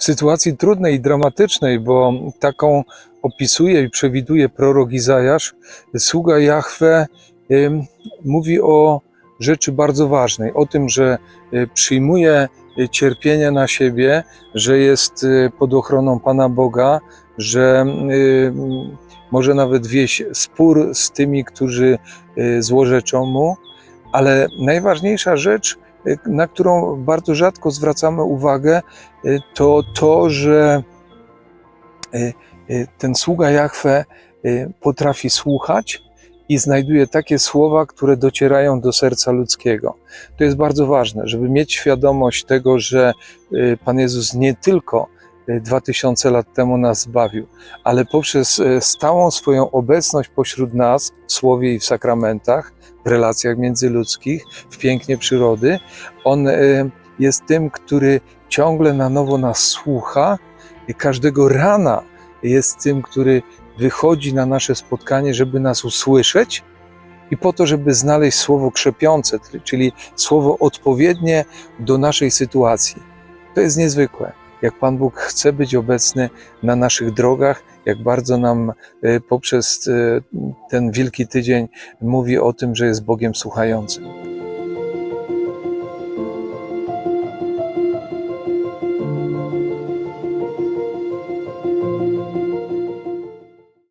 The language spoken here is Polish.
sytuacji trudnej i dramatycznej, bo taką opisuje i przewiduje prorok Izajasz, sługa Jahwe mówi o rzeczy bardzo ważnej, o tym, że y, przyjmuje y, cierpienie na siebie, że jest y, pod ochroną Pana Boga, że może nawet wieść spór z tymi, którzy złorzeczą mu, ale najważniejsza rzecz, na którą bardzo rzadko zwracamy uwagę, y, to to, że y, y, ten sługa Jahwe y, potrafi słuchać i znajduje takie słowa, które docierają do serca ludzkiego. To jest bardzo ważne, żeby mieć świadomość tego, że y, Pan Jezus nie tylko y, 2000 lat temu nas zbawił, ale poprzez y, stałą swoją obecność pośród nas w słowie i w sakramentach, w relacjach międzyludzkich, w pięknie przyrody, On y, jest tym, który ciągle na nowo nas słucha i każdego rana jest tym, który wychodzi na nasze spotkanie, żeby nas usłyszeć i po to, żeby znaleźć słowo krzepiące, czyli słowo odpowiednie do naszej sytuacji. To jest niezwykłe. Jak Pan Bóg chce być obecny na naszych drogach, jak bardzo nam y, poprzez y, ten Wielki Tydzień mówi o tym, że jest Bogiem słuchającym.